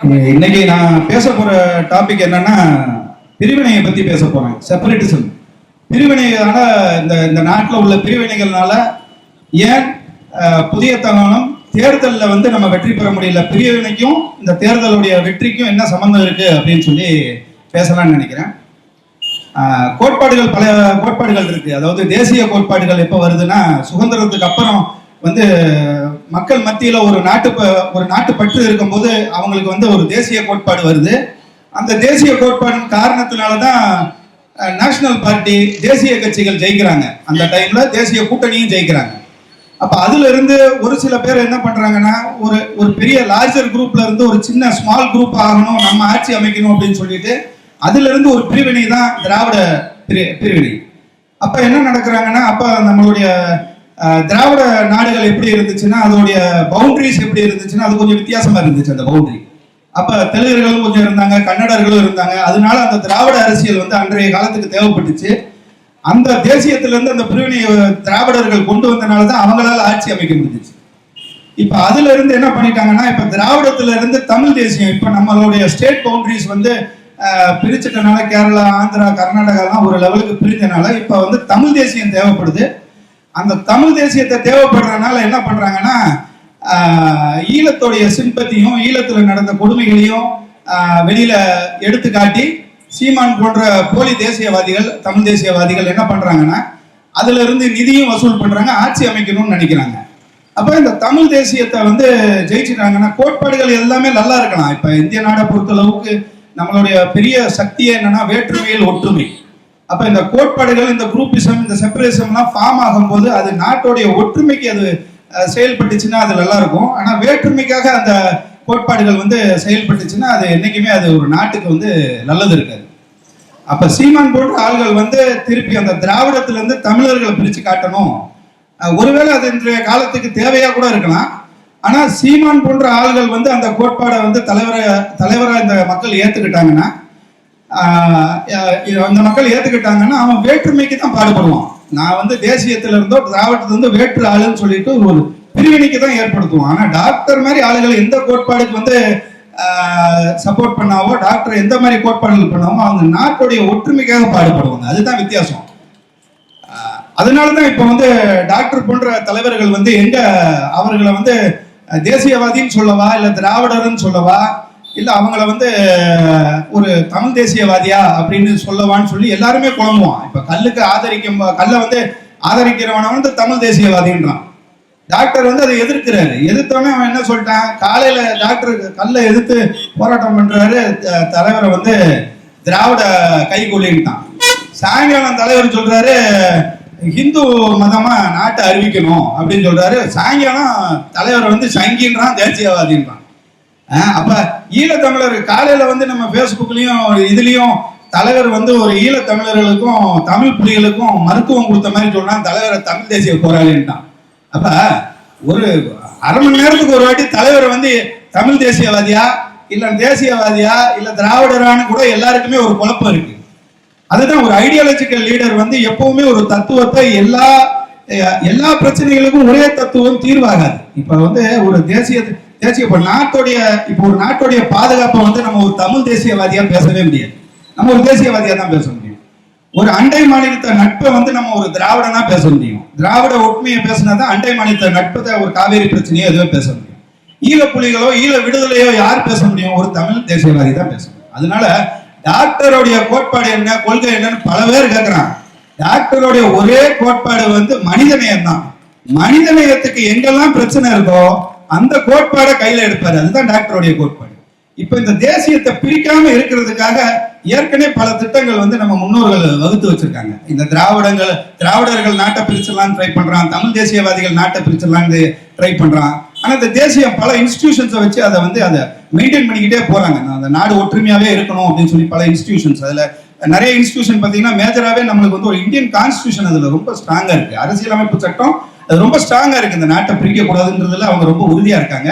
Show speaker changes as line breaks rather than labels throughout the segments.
இன்னைக்கு நான் பேச போற டாபிக் என்னன்னா பிரிவினையை பத்தி பேச போறேன். செப்பரேட்டிசம் பிரிவினைகளால இந்த இந்த நாட்டில் உள்ள பிரிவினைகள்னால ஏன் புதிய தகவலும் தேர்தலில் வந்து நம்ம வெற்றி பெற முடியல பிரிவினைக்கும் இந்த தேர்தலுடைய வெற்றிக்கும் என்ன சம்மந்தம் இருக்கு அப்படின்னு சொல்லி பேசலாம்னு நினைக்கிறேன். கோட்பாடுகள் பல கோட்பாடுகள் இருக்கு. அதாவது தேசிய கோட்பாடுகள் எப்போ வருதுன்னா சுதந்திரத்துக்கு அப்புறம் வந்து மக்கள் மத்தியில் ஒரு நாட்டு ப- ஒரு நாட்டு பற்று இருக்கும்போது அவங்களுக்கு வந்து ஒரு தேசிய கோட்பாடு வருது. அந்த தேசிய கோட்பாடின் காரணத்தினால தான் நேஷனல் பார்ட்டி தேசிய கட்சிகள் ஜெயிக்கிறாங்க. அந்த டைம்ல தேசிய கூட்டணியும் ஜெயிக்கிறாங்க. அப்ப அதுல இருந்து ஒரு சில பேர் என்ன பண்றாங்கன்னா ஒரு ஒரு பெரிய லார்ஜர் குரூப்ல இருந்து ஒரு சின்ன ஸ்மால் குரூப் ஆகணும் நம்ம ஆட்சி அமைக்கணும் அப்படின்னு சொல்லிட்டு அதுல இருந்து ஒரு பிரிவினை தான் திராவிட பிரிவினை. அப்ப என்ன நடக்கிறாங்கன்னா அப்ப நம்மளுடைய திராவிட நாடுகள் எப்படி இருந்துச்சுன்னா அதோடைய பவுண்டரிஸ் எப்படி இருந்துச்சுன்னா அது கொஞ்சம் வித்தியாசமா இருந்துச்சு அந்த பவுண்டரி அப்ப தெலுங்கர்களும் கொஞ்சம் இருந்தாங்க கன்னடர்களும் இருந்தாங்க. அதனால அந்த திராவிட அரசியல் வந்து அன்றைய காலத்துக்கு தேவைப்பட்டுச்சு. அந்த தேசியத்திலிருந்து அந்த பிரிவினை திராவிடர்கள் கொண்டு வந்தனால தான் அவங்களால ஆட்சி அமைக்க முடிஞ்சுச்சு. இப்ப அதுல இருந்து என்ன பண்ணிட்டாங்கன்னா இப்ப திராவிடத்துல இருந்து தமிழ் தேசியம் இப்ப நம்மளுடைய ஸ்டேட் பவுண்டரிஸ் வந்து பிரிச்சிட்டனால கேரளா ஆந்திரா கர்நாடகாலாம் ஒரு லெவலுக்கு பிரிஞ்சனால இப்ப வந்து தமிழ் தேசியம் தேவைப்படுது. அந்த தமிழ் தேசியத்தை தேவைப்படுறதுனால என்ன பண்றாங்கன்னா ஈழத்துடைய சிம்பத்தியும் ஈழத்துல நடந்த கொடுமைகளையும் வெளியில எடுத்து காட்டி சீமான் போன்ற போலி தேசியவாதிகள் தமிழ் தேசியவாதிகள் என்ன பண்றாங்கன்னா அதுல இருந்து நிதியும் வசூல் பண்றாங்க ஆட்சி அமைக்கணும்னு நினைக்கிறாங்க. அப்ப இந்த தமிழ் தேசியத்தை வந்து ஜெயிச்சிட்டாங்கன்னா கோட்பாடுகள் எல்லாமே நல்லா இருக்கலாம். இப்ப இந்திய நாடை பொறுத்த அளவுக்கு நம்மளுடைய பெரிய சக்தியே என்னன்னா வேற்றுமையில் ஒற்றுமை. அப்ப இந்த கோட்பாடுகள் இந்த குரூப்பிசம் இந்த செப்பரேசம்லாம் ஃபார்ம் ஆகும்போது அது நாட்டுடைய ஒற்றுமைக்கு அது செயல்பட்டுச்சுன்னா அது நல்லா இருக்கும் ஆனா வேற்றுமைக்காக அந்த கோட்பாடுகள் வந்து செயல்பட்டுச்சுன்னா அது என்னைக்குமே அது ஒரு நாட்டுக்கு வந்து நல்லது இருக்காது. அப்ப சீமான் போன்ற ஆள்கள் வந்து திருப்பி அந்த திராவிடத்துல இருந்து தமிழர்களை பிரிச்சு காட்டணும். ஒருவேளை அது இன்றைய காலத்துக்கு தேவையா கூட இருக்கலாம். ஆனா சீமான் போன்ற ஆள்கள் வந்து அந்த கோட்பாடை வந்து தலைவரை தலைவராக இந்த மக்கள் ஏத்துக்கிட்டாங்கன்னா அந்த மக்கள் ஏத்துக்கிட்டாங்கன்னா அவன் வேற்றுமைக்கு தான் பாடுபடுவான். நான் வந்து தேசியத்துல இருந்தோ திராவிடத்துல இருந்து வேற்று ஆளுன்னு சொல்லிட்டு ஒரு பிரிவினைக்கு தான் ஏற்படுத்துவான். ஆனா டாக்டர் மாதிரி ஆளுகள் எந்த கோட்பாடுக்கு வந்து சப்போர்ட் பண்ணாவோ டாக்டர் எந்த மாதிரி கோட்பாடுகள் பண்ணாவோ அவங்க நாட்டுடைய ஒற்றுமைக்காக பாடுபடுவாங்க. அதுதான் வித்தியாசம். அதனால தான் இப்போ வந்து டாக்டர் போன்ற தலைவர்கள் வந்து எங்க அவர்களை வந்து தேசியவாதின்னு சொல்லவா இல்லை திராவிடர்னு சொல்லவா இல்லை அவங்கள வந்து ஒரு தமிழ் தேசியவாதியா அப்படின்னு சொல்லவான்னு சொல்லி எல்லாருமே குழம்புவான். இப்போ கல்லுக்கு ஆதரிக்கும் கல்லை வந்து ஆதரிக்கிறவன வந்து தமிழ் தேசியவாதின்றான். டாக்டர் வந்து அதை எதிர்க்கிறாரு. எதிர்த்தோடனே அவன் என்ன சொல்லிட்டான்? காலையில் டாக்டர் கல்லை எதிர்த்து போராட்டம் பண்ணுறாரு த- தலைவரை வந்து திராவிட கைகூலின்ட்டான். சாயங்காலம் தலைவர் சொல்கிறாரு ஹிந்து மதமாக நாட்டை அறிவிக்கணும் அப்படின்னு சொல்கிறாரு சாயங்காலம் தலைவர் வந்து சங்கின்றான் தேசியவாதின்றான். அப்ப ஈழத்தமிழர் காலையில வந்து நம்ம பேஸ்புக்லயும் இதுலயும் தலைவர் வந்து ஒரு ஈழத்தமிழர்களுக்கும் தமிழ் புலிகளுக்கும் மருத்துவம் கொடுத்த மாதிரி சொல்றான் தலைவரை தமிழ் தேசிய போராளின்ட்டான். அப்ப ஒரு அரை மணி நேரத்துக்கு ஒரு வாட்டி தலைவர் வந்து தமிழ் தேசியவாதியா இல்ல தேசியவாதியா இல்ல திராவிடரானு கூட எல்லாருக்குமே ஒரு குழப்பம் இருக்கு. அதுதான் ஒரு ஐடியாலஜிக்கல் லீடர் வந்து எப்பவுமே ஒரு தத்துவத்தை எல்லா எல்லா பிரச்சனைகளுக்கும் ஒரே தத்துவம் தீர்வாகாது. இப்ப வந்து ஒரு தேசிய தேசிய இப்போ நாட்டுடைய இப்போ ஒரு நாட்டுடைய பாதுகாப்பை வந்து நம்ம ஒரு தமிழ் தேசியவாதியா பேசவே முடியாது. நம்ம ஒரு தேசியவாதியா தான் பேச முடியும். ஒரு அண்டை மாநிலத்த நட்பை வந்து நம்ம ஒரு திராவிடனா பேச முடியும். திராவிட ஒற்றுமையை பேசினா தான் அண்டை மாநிலத்த நட்பத்தை ஒரு காவேரி பிரச்சனையோ எதுவும் பேச முடியும். ஈழ புலிகளோ ஈழ விடுதலையோ யார் பேச முடியும்? ஒரு தமிழ் தேசியவாதி தான் பேச முடியும். அதனால டாக்டருடைய கோட்பாடு என்ன கொள்கை என்னன்னு பல பேர் கேட்கிறாங்க டாக்டருடைய ஒரே கோட்பாடு வந்து மனிதநேயம் தான் மனிதநேயத்துக்கு எங்கெல்லாம் பிரச்சனை இருக்கோ அந்த கோட்பாடை கையில எடுப்பாரு. அதுதான் டாக்டருடைய கோட்பாடு. இப்ப இந்த தேசியத்தை பிரிக்காம இருக்கிறதுக்காக ஏற்கனவே பல திட்டங்கள் வந்து நம்ம முன்னோர்கள் வகுத்து வச்சிருக்காங்க. இந்த திராவிடங்கள் திராவிடர்கள் நாட்டை பிரிச்சிடலாம் ட்ரை பண்றான் தமிழ் தேசியவாதிகள் நாட்டை பிரிச்சிடலாம் ட்ரை பண்றான். ஆனா இந்த தேசியம் பல இன்ஸ்டிடியூஷன்ஸை வச்சு அதை வந்து அதை மெயின்டைன் பண்ணிக்கிட்டே போறாங்க. நான் அந்த நாடு ஒற்றுமையாவே இருக்கணும் அப்படின்னு சொல்லி பல இன்ஸ்டிடியூஷன்ஸ் அதுல நிறைய இன்ஸ்டிடியூஷன் பாத்தீங்கன்னா மேஜராகவே நம்மளுக்கு வந்து ஒரு இந்தியன் கான்ஸ்டியூஷன் அதுல ரொம்ப ஸ்ட்ராங்கா இருக்கு. அரசியலமைப்பு சட்டம் அது ரொம்ப ஸ்ட்ராங்கா இருக்கு. இந்த நாட்டை பிரிக்க கூடாதுன்றதுல அவங்க ரொம்ப உறுதியா இருக்காங்க.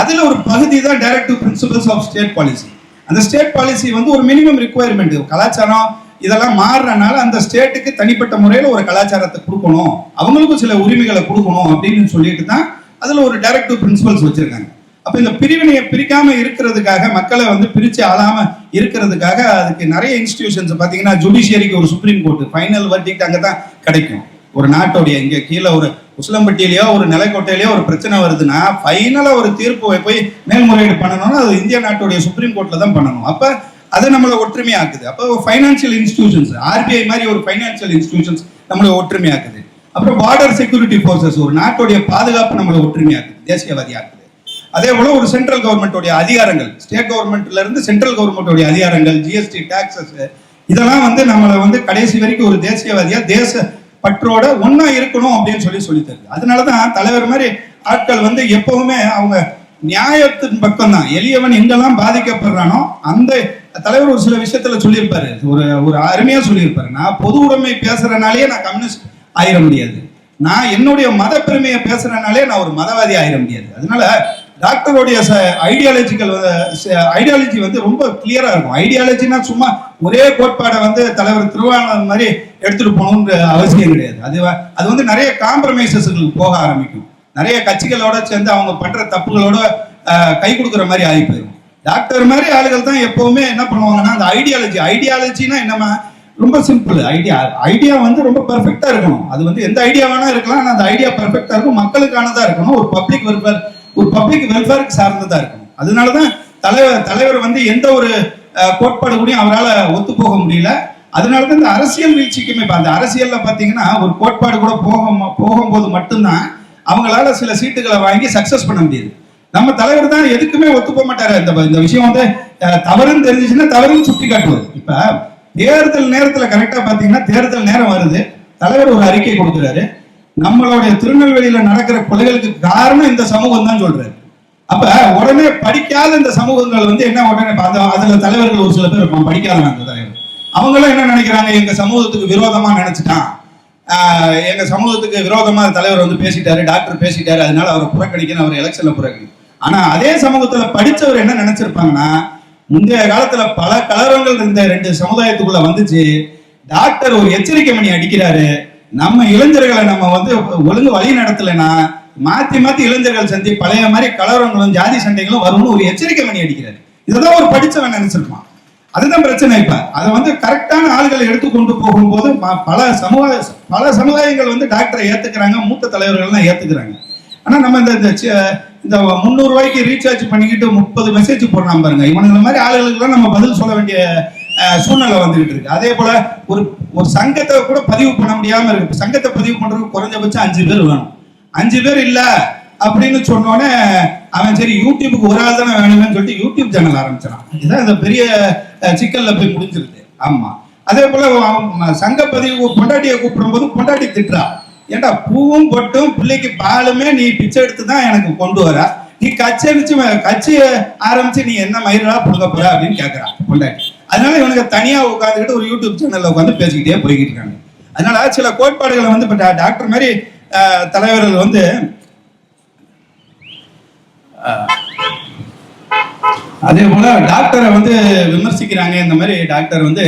அதுல ஒரு பகுதி தான் directive principles of state policy அந்த ஸ்டேட் பாலிசி வந்து ஒரு மினிமம் ரிக்குவயர்மெண்ட் கலாச்சாரம் இதெல்லாம் மாறுறனால அந்த ஸ்டேட்டுக்கு தனிப்பட்ட முறையில் ஒரு கலாச்சாரத்தை கொடுக்கணும். அவங்களுக்கும் சில உரிமைகளை கொடுக்கணும் அப்படின்னு சொல்லிட்டு தான் அதில் ஒரு டைரக்டிவ் பிரின்சிபல்ஸ் வச்சிருக்காங்க. அப்போ இந்த பிரிவினையை பிரிக்காமல் இருக்கிறதுக்காக மக்களை வந்து பிரித்து ஆளாமல் இருக்கிறதுக்காக அதுக்கு நிறைய இன்ஸ்டிடியூஷன்ஸ் பார்த்தீங்கன்னா ஜுடிஷியரிக்கு ஒரு சுப்ரீம் கோர்ட்டு ஃபைனல் வர்டிக்ட் அங்கே தான் கிடைக்கும். ஒரு நாட்டோடைய இங்கே கீழே ஒரு உசிலம்பட்டியிலையோ ஒரு நிலைக்கோட்டையிலயோ ஒரு பிரச்சனை வருதுன்னா ஃபைனலாக ஒரு தீர்ப்பு போய் மேல்முறையீடு பண்ணணும்னா அது இந்திய நாட்டுடைய சுப்ரீம் கோர்ட்டில் தான் பண்ணணும். அப்போ அது நம்மளை ஒற்றுமையாக்குது. அப்போ ஃபைனான்சியல் இன்ஸ்டிடியூஷன்ஸ் ஆர்பிஐ மாதிரி ஒரு ஃபைனான்சியல் இன்ஸ்டிடியூஷன்ஸ் நம்மளை ஒற்றுமையாக்குது. அப்புறம் பார்டர் செக்யூரிட்டி ஃபோர்ஸஸ் ஒரு நாட்டுடைய பாதுகாப்பு நம்மளை ஒற்றுமையாக்குது. தேசியவாதியாக்குது அதே போல ஒரு சென்ட்ரல் கவர்மெண்ட்டுடைய அதிகாரங்கள் ஸ்டேட் கவர்மெண்ட்ல இருந்து சென்ட்ரல் கவர்மெண்ட்டுடைய அதிகாரங்கள் ஜிஎஸ்டி டாக்ஸஸ் இதெல்லாம் வந்து நம்மளை வந்து கடைசி வரைக்கும் ஒரு தேசியவாதியா தேச பற்றோட ஒன்னா இருக்கணும் அப்படின்னு சொல்லி சொல்லி தருது அதனாலதான் தலைவர் மாதிரி ஆட்கள் வந்து எப்பவுமே அவங்க நியாயத்தின் பக்கம் தான் எளியவன் எங்கெல்லாம் பாதிக்கப்படுறானோ அந்த தலைவர் ஒரு சில விஷயத்துல சொல்லியிருப்பாரு. ஒரு ஒரு அருமையா சொல்லியிருப்பாரு. நான் பொது உடைமை பேசுறனாலேயே நான் கம்யூனிஸ்ட் ஆயிட முடியாது. நான் என்னுடைய மத பெருமையை பேசுறனாலே நான் ஒரு மதவாதி ஆயிட முடியாது. அதனால டாக்டருடைய ஐடியாலஜிக்கல் ஐடியாலஜி வந்து ரொம்ப கிளியரா இருக்கும். ஐடியாலஜினா சும்மா ஒரே கோட்பாடை வந்து தலைவர் திருவானந்தன் மாதிரி எடுத்துட்டு போகணுன்ற அவசியம் கிடையாது. அது அது வந்து நிறைய காம்ப்ரமைசஸ்களுக்கு போக ஆரம்பிக்கும். நிறைய கட்சிகளோட சேர்ந்து அவங்க பண்ற தப்புகளோட கை கொடுக்குற மாதிரி ஆகி போயிடும் டாக்டர் மாதிரி ஆளுகள் தான் எப்பவுமே என்ன பண்ணுவாங்கன்னா அந்த ஐடியாலஜி ஐடியாலஜினா என்னமா ரொம்ப சிம்பிள் ஐடியா ஐடியா வந்து ரொம்ப பெர்ஃபெக்டா இருக்கணும். அது வந்து எந்த ஐடியா வேணா இருக்கலாம் ஆனால் அந்த ஐடியா பெர்ஃபெக்டா இருக்கும். மக்களுக்கானதா இருக்கணும். ஒரு பப்ளிக் வெல்ஃபேர் ஒரு பப்ளிக் வெல்ஃபேருக்கு சார்ந்ததா இருக்கணும். அதனாலதான் தலைவர் தலைவர் வந்து எந்த ஒரு அஹ், கோட்பாடு அவரால் ஒத்து போக முடியல. அதனால தான் இந்த அரசியல் வீழ்ச்சிக்குமே இப்போ அந்த அரசியலில் பார்த்தீங்கன்னா ஒரு கோட்பாடு கூட போக போகும்போது மட்டும்தான் அவங்களால சில சீட்டுகளை வாங்கி சக்சஸ் பண்ண முடியுது. நம்ம தலைவர் தான் எதுக்குமே ஒத்து போக மாட்டாரு. இந்த இந்த விஷயம் வந்து தவறுன்னு தெரிஞ்சுச்சுன்னா தவறுன்னு சுட்டி காட்டுவது இப்போ தேர்தல் நேரத்தில் கரெக்டாக பார்த்தீங்கன்னா தேர்தல் நேரம் வருது. தலைவர் ஒரு அறிக்கை கொடுக்குறாரு. நம்மளுடைய திருநெல்வேலியில் நடக்கிற கொலைகளுக்கு காரணம் இந்த சமூகம் தான் சொல்றாரு. அப்ப உடனே படிக்காத இந்த சமூகங்கள் வந்து என்ன உடனே அதுல தலைவர்கள் ஒரு சில பேர் இருப்பான் படிக்காத அந்த தலைவர் அவங்களும் என்ன நினைக்கிறாங்க? எங்க சமூகத்துக்கு விரோதமா நினைச்சிட்டான். எங்க சமூகத்துக்கு விரோதமா தலைவர் வந்து பேசிட்டாரு டாக்டர் பேசிட்டாரு அதனால அவரை புறக்கணிக்கணும் அவர் எலெக்ஷன்ல புறக்கணிக்கணும். ஆனா அதே சமூகத்துல படிச்சவர் என்ன நினைச்சிருப்பாங்கன்னா முந்தைய காலத்துல பல கலவரங்கள் இருந்த ரெண்டு சமுதாயத்துக்குள்ள வந்துச்சு. டாக்டர் ஒரு எச்சரிக்கை மணி அடிக்கிறாரு. நம்ம இளைஞர்களை நம்ம வந்து ஒழுங்கு வழி நடத்தலைன்னா மாத்தி மாத்தி இளைஞர்கள் சந்தி பழைய மாதிரி கலவரங்களும் ஜாதி சண்டைகளும் வரும்னு ஒரு எச்சரிக்கை பண்ணி அடிக்கிறாரு. இதுதான் ஒரு படிச்சவன் நினைச்சிருப்பான். அதுதான் பிரச்சனை இப்ப. அதை வந்து கரெக்டான ஆளுகளை எடுத்து கொண்டு போகும்போது ம- பல சமுதாய பல சமுதாயங்கள் வந்து டாக்டரை ஏத்துக்கிறாங்க மூத்த தலைவர்கள்லாம் ஏத்துக்கிறாங்க. ஆனா நம்ம இந்த இந்த இந்த முந்நூறு ரூபாய்க்கு ரீசார்ஜ் பண்ணிக்கிட்டு முப்பது மெசேஜ் போடுறான் பாருங்க. இவனுங்க மாதிரி ஆளுகளுக்குலாம் நம்ம பதில் சொல்ல வேண்டிய சூழ்நிலை வந்துகிட்டு இருக்கு. அதே போல ஒரு ஒரு சங்கத்தை கூட பதிவு பண்ண முடியாம இருக்கு. சங்கத்தை பதிவு பண்றதுக்கு குறைஞ்சபட்சம் அஞ்சு பேர் வேணும். அஞ்சு பேர் இல்ல அப்படின்னு சொன்னோடனே அவன் சரி யூடியூபுக்கு ஒரு ஆள் தானே வேணும்னு சொல்லிட்டு யூடியூப் சேனல் ஆரம்பிச்சிடான் இதுதான் இந்த பெரிய சிக்கல்ல போய் முடிஞ்சிருது. ஆமா. அதே போல அவன் சங்க பதிவு பொண்டாட்டியை கூப்பிடும்போது பொண்டாட்டி திட்டுறா. ஏன்டா பூவும் பொட்டும் பிள்ளைக்கு பாலுமே நீ பிச்சை எடுத்து தான் எனக்கு கொண்டு வர. நீ கட்சி அடிச்சு கட்சி ஆரம்பிச்சு நீ என்ன மயிரா புடுங்க போற அப்படின்னு கேட்கறான் பொண்டாட்டி. அதனால இவனுக்கு தனியா உட்காந்துக்கிட்டு ஒரு யூடியூப் சேனல்ல உட்காந்து பேசிக்கிட்டே போய்கிட்டு இருக்காங்க. அதனால சில கோட்பாடுகளை வந்து இப்ப டாக்டர் மாதிரி தலைவர்கள் வந்து அதே போல டாக்டரை வந்து விமர்சிக்கிறாங்க. இந்த மாதிரி டாக்டர் வந்து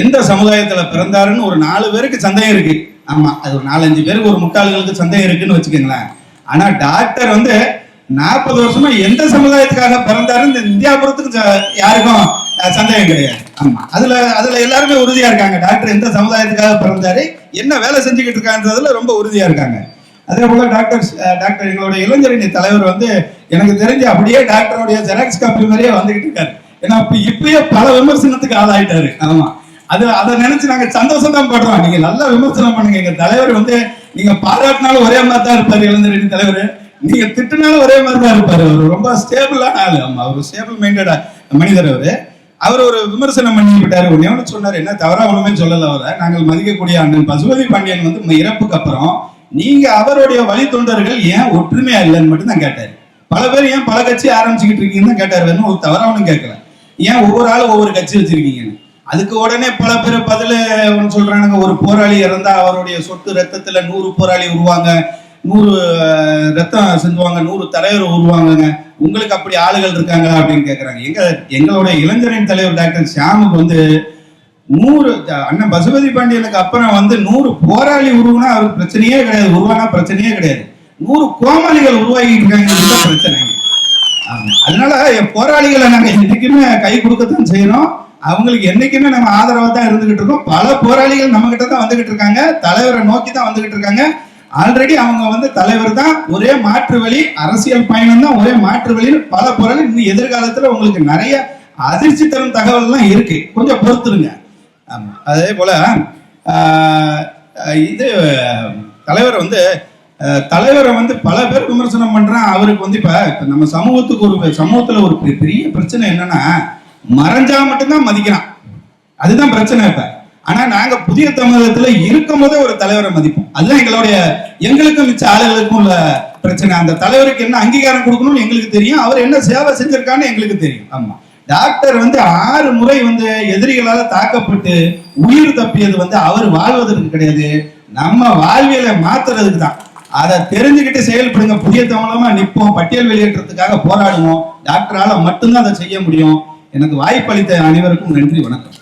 எந்த சமுதாயத்துல பிறந்தாருன்னு ஒரு நாலு பேருக்கு சந்தேகம் இருக்கு. ஆமா அது ஒரு நாலஞ்சு பேருக்கு ஒரு முட்டாள்களுக்கு சந்தேகம் இருக்குன்னு வச்சுக்கோங்களேன். ஆனா டாக்டர் வந்து நாற்பது வருஷமா எந்த சமுதாயத்துக்காக பிறந்தாருன்னு இந்த இந்தியாபுரத்துக்கு யாருக்கும் சந்தேகம் கிடையாது. ஆமா. அதுல அதுல எல்லாருமே உறுதியா இருக்காங்க. டாக்டர் எந்த சமுதாயத்துக்காக பிறந்தாரு என்ன வேலை செஞ்சுக்கிட்டு இருக்கான்றதுல ரொம்ப உறுதியா இருக்காங்க. அதே போல டாக்டர் டாக்டர் எங்களுடைய இளைஞரணி தலைவர் வந்து எனக்கு தெரிஞ்சு அப்படியே டாக்டருடைய ஜெராக்ஸ் காப்பி மாதிரியே வந்துகிட்டு இருக்காரு. ஏன்னா இப்ப இப்பயே பல விமர்சனத்துக்கு ஆளாயிட்டாரு. ஆமா. அது அதை நினைச்சு நாங்க சந்தோஷம் தான் படுறோம். நீங்க நல்லா விமர்சனம் பண்ணுங்க. எங்க தலைவர் வந்து நீங்க பாராட்டினாலும் ஒரே மாதிரி தான் இருப்பாரு இளைஞரணி தலைவர். நீங்க திட்டுனாலும் ஒரே மாதிரி தான் இருப்பாரு. அவர் ரொம்ப ஸ்டேபிளான ஆளு. ஆமா அவர் ஸ்டேபிள் மைண்டட் மனிதர் அவரு. அவர் ஒரு விமர்சனம் பண்ணி விட்டாரு ஒண்ணே ஒன்று சொன்னார் என்ன தவறா ஒண்ணுமே சொல்லல அவரை. நாங்கள் மதிக்கக்கூடிய அண்ணன் பசுபதி பாண்டியன் வந்து இறப்புக்கு அப்புறம் நீங்க அவருடைய வழி தொண்டர்கள் ஏன் ஒற்றுமையா இல்லைன்னு மட்டும் தான் கேட்டாரு. பல பேர் ஏன் பல கட்சி ஆரம்பிச்சுக்கிட்டு இருக்கீங்கன்னு தான் கேட்டாரு. வேணும் ஒரு தவறா ஒன்றும் கேட்கல. ஏன் ஒவ்வொரு ஆளும் ஒவ்வொரு கட்சி வச்சிருக்கீங்கன்னு. அதுக்கு உடனே பல பேர் பதில் ஒன்று சொல்றானுங்க. ஒரு போராளி இறந்தா அவருடைய சொத்து ரத்தத்துல நூறு போராளி உருவாங்க. நூறு ரத்தம் செஞ்சுவாங்க நூறு தலைவர் உருவாங்கங்க. உங்களுக்கு அப்படி ஆளுகள் இருக்காங்க அப்படின்னு கேட்குறாங்க எங்க எங்களுடைய இளைஞரின் தலைவர் டாக்டர் ஷியாமுக்கு வந்து நூறு அண்ணன் பசுபதி பாண்டியனுக்கு அப்புறம் வந்து நூறு போராளி உருவானா அவருக்கு பிரச்சனையே கிடையாது. உருவானா பிரச்சனையே கிடையாது. நூறு கோமாளிகள் உருவாகிட்டு இருக்காங்க பிரச்சனை. அதனால என் போராளிகளை நாங்க என்னைக்குமே கை கொடுக்கத்தான் செய்யறோம். அவங்களுக்கு என்னைக்குமே நம்ம ஆதரவா தான் இருந்துகிட்டு இருக்கோம். பல போராளிகள் நம்ம கிட்ட தான் வந்துகிட்டு இருக்காங்க. தலைவரை நோக்கி தான் வந்துகிட்டு இருக்காங்க. ஆல்ரெடி அவங்க வந்து தலைவர் தான். ஒரே மாற்று வழி அரசியல் பயணம் தான். ஒரே மாற்று வழின்னு பல பொருள் இன்னும் எதிர்காலத்துல உங்களுக்கு நிறைய அதிர்ச்சி தரும் தகவல்லாம் இருக்கு. கொஞ்சம் பொறுத்துருங்க. ஆமா. அதே போல இது தலைவர் வந்து தலைவரை வந்து பல பேர் விமர்சனம் பண்றான். அவருக்கு வந்து இப்ப நம்ம சமூகத்துக்கு ஒரு சமூகத்துல ஒரு பெரிய பிரச்சனை என்னன்னா மறைஞ்சா மட்டும்தான் மதிக்கிறான். அதுதான் பிரச்சனை இப்ப. ஆனா நாங்க புதிய தமிழகத்துல இருக்கும் போதே ஒரு தலைவரை மதிப்போம். அதுதான் எங்களுடைய எங்களுக்கும் மிச்ச ஆளுகளுக்கும் உள்ள பிரச்சனை. அந்த தலைவருக்கு என்ன அங்கீகாரம் கொடுக்கணும்னு எங்களுக்கு தெரியும். அவர் என்ன சேவை செஞ்சிருக்கான்னு எங்களுக்கு தெரியும். ஆமா. டாக்டர் வந்து ஆறு முறை வந்து எதிரிகளால தாக்கப்பட்டு உயிர் தப்பியது வந்து அவர் வாழ்வதற்கு கிடையாது. நம்ம வாழ்வியலை மாத்துறதுக்கு தான். அதை தெரிஞ்சுக்கிட்டு செயல்படுங்க. புதிய தமிழமா நிற்போம். பட்டியல் வெளியேற்றத்துக்காக போராடுவோம். டாக்டரால மட்டும்தான் அதை செய்ய முடியும். எனக்கு வாய்ப்பளித்த அனைவருக்கும் நன்றி வணக்கம்.